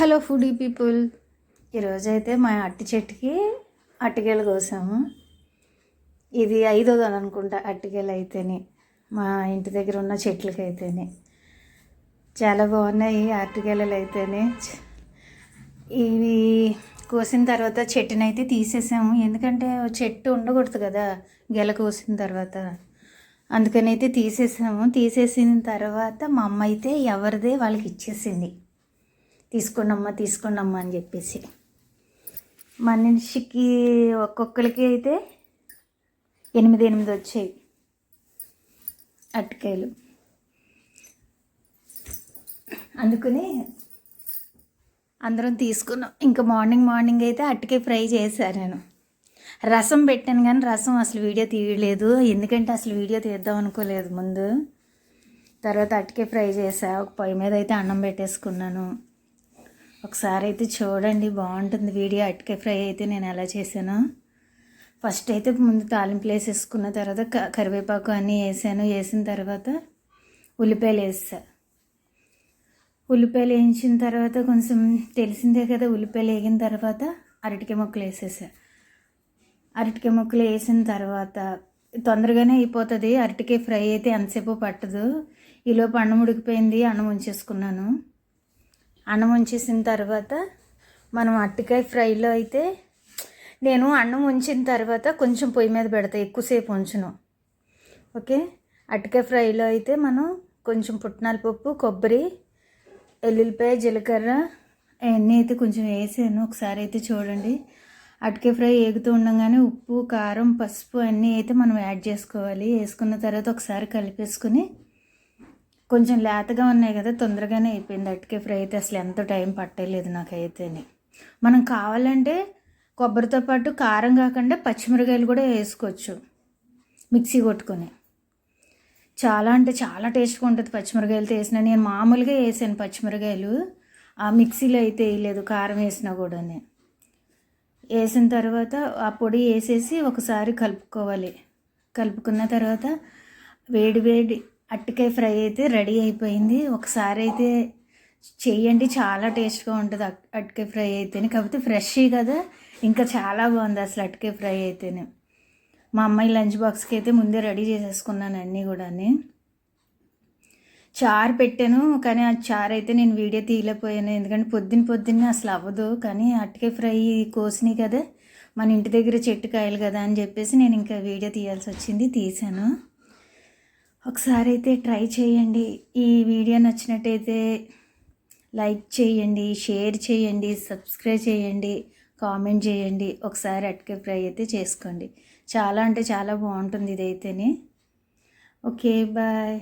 Hello foodie people. ఈరోజైతే మా అట్టి చెట్టుకి అట్టికేలు కోసాము. ఇది ఐదోది అని అనుకుంటా అట్టికేలు అయితేనే మా ఇంటి దగ్గర ఉన్న చెట్లకి అయితేనే. చాలా బాగున్నాయి అరటికేలలు అయితేనే. ఇవి కోసిన తర్వాత చెట్టుని అయితే తీసేసాము. ఎందుకంటే చెట్టు ఉండకూడదు కదా గెల కోసిన తర్వాత. అందుకని అయితే తీసేసాము. తీసేసిన తర్వాత మా అమ్మ అయితే ఎవరిదే వాళ్ళకి ఇచ్చేసింది. తీసుకోండమ్మా తీసుకోండమ్మా అని చెప్పేసి. మనిషికి ఒక్కొక్కరికి అయితే ఎనిమిది ఎనిమిది వచ్చాయి అరటికాయలు. అందుకని అందరం తీసుకున్నాం. ఇంకా మార్నింగ్ మార్నింగ్ అయితే అరటికాయ ఫ్రై చేశాను నేను. రసం పెట్టాను కానీ రసం అసలు వీడియో తీయలేదు. ఎందుకంటే అసలు వీడియో తీద్దాం అనుకోలేదు ముందు. తర్వాత అరటికాయ ఫ్రై చేసా ఒక పొయ్యి మీద అయితే అన్నం పెట్టేసుకున్నాను. ఒకసారి అయితే చూడండి బాగుంటుంది వీడియో. అటుకే ఫ్రై అయితే నేను ఎలా చేశాను? ఫస్ట్ అయితే ముందు తాలింపులు వేసేసుకున్న తర్వాత క- కరివేపాకు అన్నీ వేసాను. వేసిన తర్వాత ఉల్లిపాయలు వేసా. ఉల్లిపాయలు వేయించిన తర్వాత కొంచెం తెలిసిందే కదా ఉల్లిపాయలు వేగిన తర్వాత అరటికాయ ముక్కలు వేసేసా. అరటికాయ ముక్కలు వేసిన తర్వాత తొందరగానే అయిపోతుంది. అరటికాయ ఫ్రై అయితే ఎంతసేపు పట్టదు. ఈలోపు అన్నం ఉడికిపోయింది అన్నం ఉంచేసుకున్నాను. అన్నం ఉంచేసిన తర్వాత మనం అట్టికాయ ఫ్రైలో అయితే నేను అన్నం ఉంచిన తర్వాత కొంచెం పొయ్యి మీద పెడతా ఎక్కువసేపు ఉంచును. ఓకే? అట్టికాయ ఫ్రైలో అయితే మనం కొంచెం పుట్నాల పప్పు కొబ్బరి ఎల్లుల్లిపాయ జీలకర్ర అవన్నీ అయితే కొంచెం వేసాను ఒకసారి అయితే చూడండి. అటుకే ఫ్రై ఏగుతూ ఉండగానే ఉప్పు కారం పసుపు అన్నీ అయితే మనం యాడ్ చేసుకోవాలి. వేసుకున్న తర్వాత ఒకసారి కలిపేసుకుని కొంచెం లేతగా ఉన్నాయి కదా తొందరగానే అయిపోయింది. అటుకే ఫ్రై అయితే అసలు ఎంత టైం పట్టలేదు నాకైతేనే. మనం కావాలంటే కొబ్బరితో పాటు కారం కాకుండా పచ్చిమిరకాయలు కూడా వేసుకోవచ్చు మిక్సీ కొట్టుకొని. చాలా అంటే చాలా టేస్ట్గా ఉంటుంది పచ్చిమిరకాయలతో వేసిన. నేను మామూలుగా వేసాను పచ్చిమిరకాయలు. ఆ మిక్సీలో అయితే వేయలేదు కారం వేసినా కూడా వేసిన తర్వాత ఆ పొడి వేసేసి ఒకసారి కలుపుకోవాలి. కలుపుకున్న తర్వాత వేడి వేడి అట్టికాయ ఫ్రై అయితే రెడీ అయిపోయింది. ఒకసారి అయితే చేయండి చాలా టేస్ట్గా ఉంటుంది అట్- అట్టికాయ ఫ్రై అయితేనే. కాకపోతే ఫ్రెష్ కదా. ఇంకా చాలా బాగుంది అసలు అట్టికాయ ఫ్రై అయితేనే. మా అమ్మాయి లంచ్ బాక్స్కి అయితే ముందే రెడీ చేసేసుకున్నాను అన్నీ కూడా చారు పెట్టాను కానీ ఆ చారు అయితే నేను వీడియో తీయలేకపోయాను. ఎందుకంటే పొద్దున్న పొద్దున్నే అసలు అవ్వదు. కానీ అట్టికే ఫ్రై కోసినాయి కదా. మన ఇంటి దగ్గర చెట్టు కాయలు కదా అని చెప్పేసి నేను ఇంకా వీడియో తీయాల్సి వచ్చింది తీశాను. ఒకసారి అయితే ట్రై చేయండి. ఈ వీడియో నచ్చినట్టయితే లైక్ చేయండి షేర్ చేయండి సబ్స్క్రైబ్ చేయండి కామెంట్ చేయండి. ఒకసారి అట్కే ఫ్రై అయితే చేసుకోండి. చాలా అంటే చాలా బాగుంటుంది ఇదైతేనే. Okay bye.